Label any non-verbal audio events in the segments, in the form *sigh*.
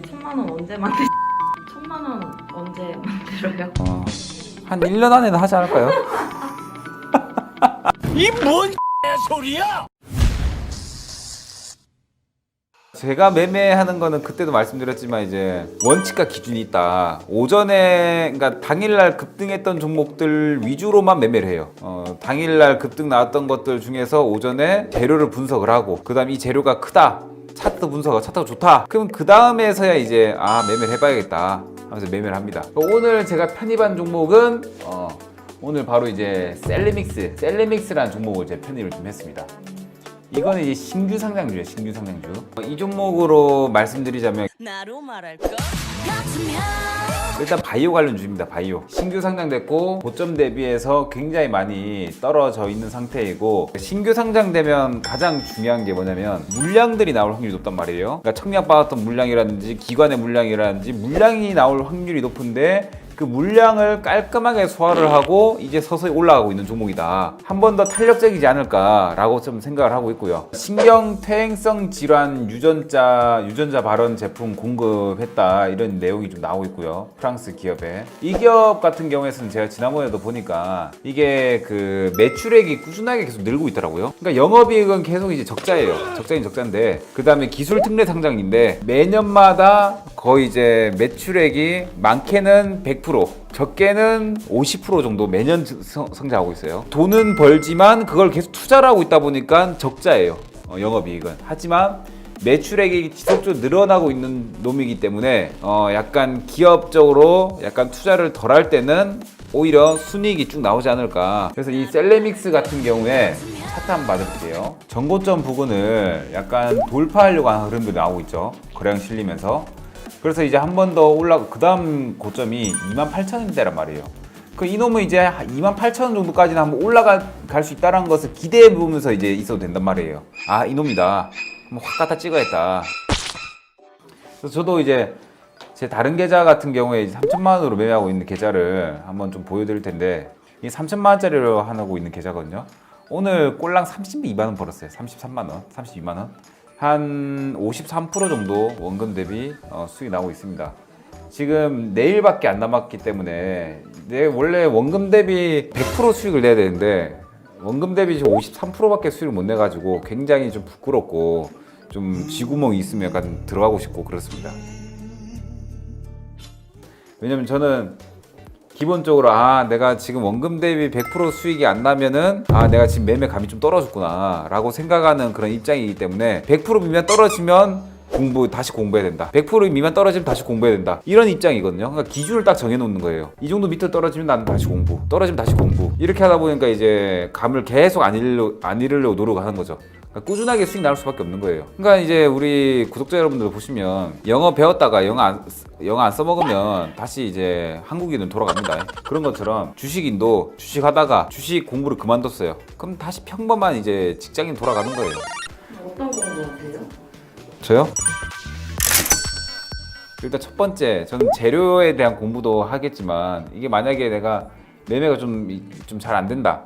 천만 원 언제 만들? *laughs* 천만 원 언제 만들어요? 어, 한 1년 안에는 하지 않을까요? *laughs* 제가 매매하는 거는 그때도 말씀드렸지만 이제 원칙과 기준이 있다. 오전에 그러니까 당일날 급등했던 종목들 위주로만 매매를 해요. 어, 당일날 급등 나왔던 것들 중에서 오전에 재료를 분석을 하고 그다음 이 재료가 크다. 차트 분석, 차트가 좋다. 그럼 그 다음에서야 이제 아 매매를 해봐야겠다. 하면서 매매를 합니다. 오늘 제가 편입한 종목은 어, 오늘 바로 이제 셀리믹스, 셀리믹스라는 종목을 제가 편입을 좀 했습니다. 이거는 이제 신규 상장주예요, 신규 상장주. 어, 이 종목으로 말씀드리자면 나로 말할 것 일단 바이오 관련 주입니다. 바이오. 신규 상장됐고 고점 대비해서 굉장히 많이 떨어져 있는 상태이고 신규 상장되면 가장 중요한 게 뭐냐면 물량들이 나올 확률이 높단 말이에요. 그러니까 청약 받았던 물량이라든지 기관의 물량이라든지 물량이 나올 확률이 높은데 그 물량을 깔끔하게 소화를 하고 이제 서서히 올라가고 있는 종목이다. 한 번 더 탄력적이지 않을까라고 좀 생각을 하고 있고요. 신경 퇴행성 질환 유전자 유전자 발원 제품 공급했다 이런 내용이 좀 나오고 있고요. 프랑스 기업에 이 기업 같은 경우에는 제가 지난번에도 보니까 이게 그 매출액이 꾸준하게 계속 늘고 있더라고요. 그러니까 영업이익은 계속 이제 적자예요. 적자인 적자인데 그 다음에 기술 특례 상장인데 매년마다 거의 이제 매출액이 많게는 100% 적게는 50% 정도 매년 성- 성장하고 있어요. 돈은 벌지만 그걸 계속 투자를 하고 있다 보니까 적자예요. 어, 영업이익은. 하지만 매출액이 지속적으로 늘어나고 있는 놈이기 때문에 어, 약간 기업적으로 약간 투자를 덜 할 때는 오히려 순이익이 쭉 나오지 않을까. 그래서 이 셀레믹스 같은 경우에 한번 받아볼게요. 전고점 부근을 약간 돌파하려고 하는 흐름도 나오고 있죠. 거래량 실리면서. 그래서 이제 한 번 더 올라가 그 다음 고점이 28,000원대란 말이에요. 그 이놈은 이제 28,000원 정도까지는 한번 올라갈 수 있다는 것을 기대해 보면서 이제 있어도 된단 말이에요. 아 이놈이다. 한번 확 갖다 찍어야겠다. 그래서 저도 이제 제 다른 계좌 같은 경우에 3천만 원으로 매매하고 있는 계좌를 한번 좀 보여드릴 텐데 이 3천만 원짜리로 하고 있는 계좌거든요. 오늘 꼴랑 32만 원 벌었어요. 33만 원, 32만 원. 한 53% 정도 원금 대비 어, 수익이 나오고 있습니다. 지금 내일밖에 안 남았기 때문에 내 원래 원금 대비 100% 수익을 내야 되는데 원금 대비 지금 53%밖에 수익을 못 내가지고 굉장히 좀 부끄럽고 좀 쥐구멍이 있으면 약간 들어가고 싶고 그렇습니다. 왜냐면 저는 기본적으로 아 내가 지금 원금 대비 100% 수익이 안 나면은 아 내가 지금 매매 감이 좀 떨어졌구나 라고 생각하는 그런 입장이기 때문에 100% 미만 떨어지면 공부 다시 공부해야 된다. 100% 미만 떨어지면 다시 공부해야 된다. 이런 입장이거든요. 그러니까 기준을 딱 정해놓는 거예요. 이 정도 밑으로 떨어지면 나는 다시 공부 떨어지면 다시 공부. 이렇게 하다 보니까 이제 감을 계속 안 잃으려고, 안 잃으려고 노력하는 거죠 그러니까 꾸준하게 수익 나올 수밖에 없는 거예요. 그러니까 이제 우리 구독자 여러분들 보시면 영어 배웠다가 영어 안, 영어 안 써먹으면 다시 이제 한국인은 돌아갑니다. 그런 것처럼 주식인도 주식하다가 주식 공부를 그만뒀어요. 그럼 다시 평범한 이제 직장인 돌아가는 거예요. 어떤 공부하세요? 저요? 일단 첫 번째, 저는 재료에 대한 공부도 하겠지만 이게 만약에 내가 매매가 좀 좀 잘 안 된다.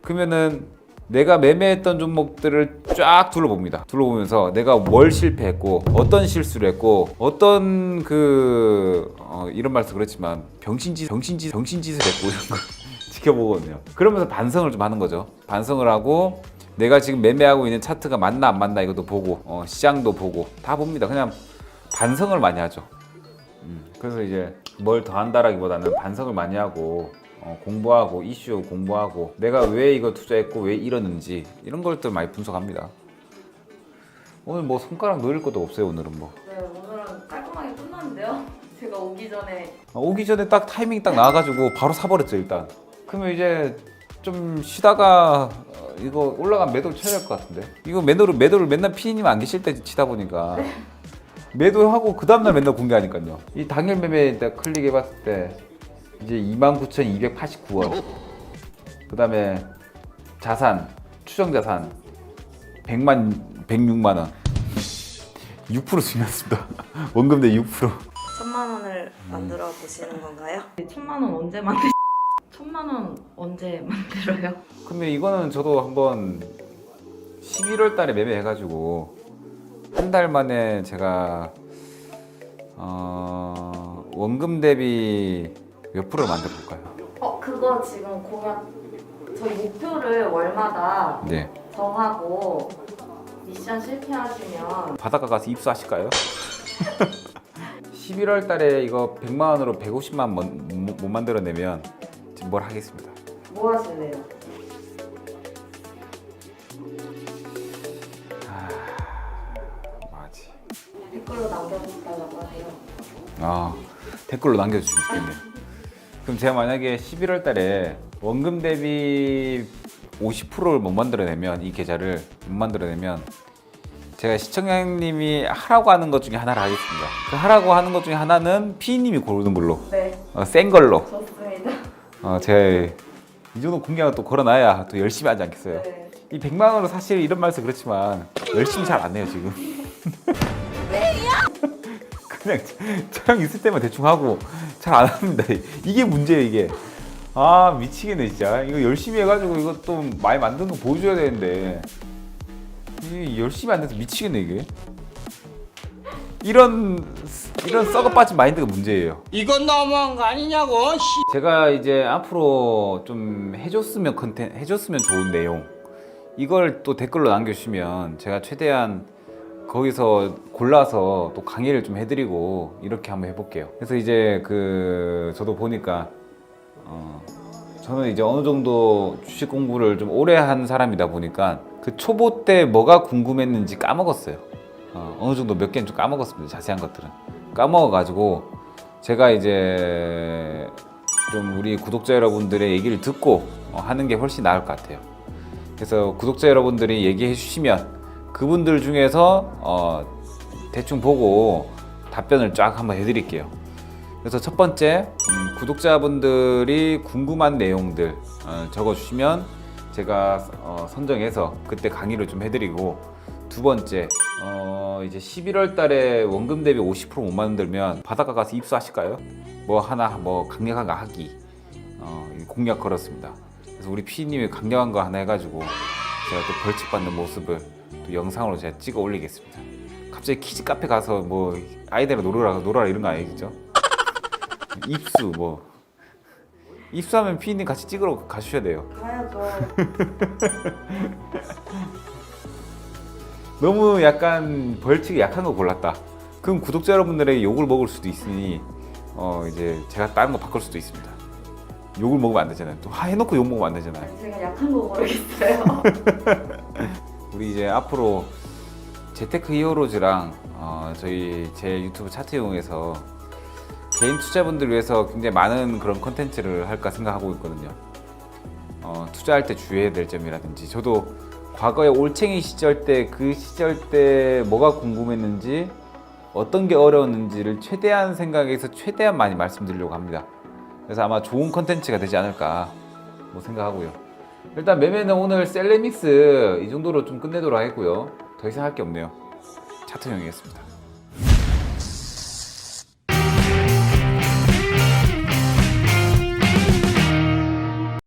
그러면은 내가 매매했던 종목들을 쫙 둘러봅니다. 둘러보면서 내가 뭘 실패했고 어떤 실수를 했고 어떤 그 어, 이런 말씀 그렇지만 병신짓 병신짓 병신짓을 했고 이런 거 *laughs* 지켜보거든요. 그러면서 반성을 좀 하는 거죠. 반성을 하고 내가 지금 매매하고 있는 차트가 맞나 안 맞나 이것도 보고 어, 시장도 보고 다 봅니다. 그냥 반성을 많이 하죠. 음, 그래서 이제 뭘 더 한다라기보다는 반성을 많이 하고 어, 공부하고 이슈 공부하고 내가 왜 이거 투자했고 왜 이러는지 이런 것들 많이 분석합니다. 오늘 뭐 손가락 놓일 것도 없어요 오늘은 뭐 네 오늘은 깔끔하게 끝났는데요. *laughs* 제가 오기 전에 어, 오기 전에 딱 타이밍 딱 나와가지고 바로 사버렸죠 일단. 그러면 이제 좀 쉬다가 어, 이거 올라간 매도를 쳐야 될 것 같은데. 이거 매도를 매도를 맨날 피디님 안 계실 때 치다 보니까 매도하고 그 다음날 맨날 공개하니까요. 이 당일 매매 딱 클릭해봤을 때 이제 29,289원. 그 다음에 자산 추정 자산 100만 106만 원. 6% 수익났습니다. *laughs* 원금 대 6%. 천만 원을 만들어 보시는 건가요? 천만 원 언제 만들? *laughs* 천만 원 언제 만들어요? 그러면 이거는 저도 한번 11월 달에 매매해가지고 한 달 만에 제가 어, 원금 대비 몇 프로 만들어 볼까요? 어 그거 지금 공약 저희 목표를 월마다 네. 정하고 미션 실패하시면 바닷가 가서 입수하실까요? *laughs* 11월 달에 이거 100만 원으로 150만 못, 못- 못 만들어내면 지금 뭘 하겠습니다. 뭐 하실래요? 뭐하지? 댓글로 남겨달라고 하세요. 아 댓글로 남겨주시면 좋겠네요. 그럼 제가 만약에 11월 달에 원금 대비 50%를 못 만들어내면 이 계좌를 못 만들어내면 제가 시청자님이 하라고 하는 것 중에 하나를 하겠습니다. 그 하라고 하는 것 중에 하나는 피디님이 고르는 걸로 네 어, 센 걸로 좋습니다. 어, 제가 이 정도 공약을 또 걸어놔야 또 열심히 하지 않겠어요. 네. 이 100만 원으로 사실 이런 말씀 그렇지만 열심히 잘안 내요 지금. *laughs* 그냥 촬영 있을 때만 대충 하고 잘 안 합니다. *laughs* 이게 문제예요 이게. 아 미치겠네 진짜. 이거 열심히 해가지고 이거 또 많이 만든 거 보여줘야 되는데 이게 열심히 안 돼서 미치겠네 이게. 이런 이런 썩어 빠진 마인드가 문제예요. 이건 너무한 거 아니냐고 씨. 제가 이제 앞으로 좀 해줬으면 컨텐 해줬으면 좋은 내용 이걸 또 댓글로 남겨주시면 제가 최대한 거기서 골라서 또 강의를 좀 해드리고 이렇게 한번 해볼게요. 그래서 이제 그 저도 보니까 어 저는 이제 어느 정도 주식 공부를 좀 오래 한 사람이다 보니까 그 초보 때 뭐가 궁금했는지 까먹었어요. 어, 어느 정도 몇 개는 좀 까먹었습니다. 자세한 것들은 까먹어가지고 제가 이제 좀 우리 구독자 여러분들의 얘기를 듣고 어, 하는 게 훨씬 나을 것 같아요. 그래서 구독자 여러분들이 얘기해 주시면 그분들 중에서 어, 대충 보고 답변을 쫙 한번 해드릴게요. 그래서 첫 번째 음, 구독자분들이 궁금한 내용들 어, 적어주시면 제가 어, 선정해서 그때 강의를 좀 해드리고 두 번째 어, 이제 11월 달에 원금 대비 50%못 만들면 바닷가 가서 입수하실까요? 뭐 하나 뭐 강력한 거 하기 어, 이 공약 걸었습니다. 그래서 우리 피디님이 강력한 거 하나 해가지고 제가 또 벌칙 받는 모습을 또 영상으로 제가 찍어 올리겠습니다. 갑자기 키즈 카페 가서 뭐 아이들이랑 놀으라 놀아라 이런 거 아니겠죠? 입수 뭐 입수하면 피디님 같이 찍으러 가주셔야 돼요. 가야죠. *laughs* 너무 약간 벌칙이 약한 거 골랐다. 그럼 구독자 여러분들에게 욕을 먹을 수도 있으니 어 이제 제가 다른 거 바꿀 수도 있습니다. 욕을 먹으면 안 되잖아요. 또 하- 해놓고 욕 먹으면 안 되잖아요. 제가 약한 거 모르겠어요. *laughs* 우리 이제 앞으로 재테크 히어로즈랑 어, 저희 제 유튜브 차트 이용해서 개인 투자분들 위해서 굉장히 많은 그런 컨텐츠를 할까 생각하고 있거든요. 어, 투자할 때 주의해야 될 점이라든지 저도 과거에 올챙이 시절 때 그 시절 때 뭐가 궁금했는지 어떤 게 어려웠는지를 최대한 생각해서 최대한 많이 말씀드리려고 합니다. 그래서 아마 좋은 컨텐츠가 되지 않을까 뭐 생각하고요. 일단 매매는 오늘 셀레믹스 이 정도로 좀 끝내도록 하겠고요. 더 이상 할 게 없네요. 차트형이었습니다.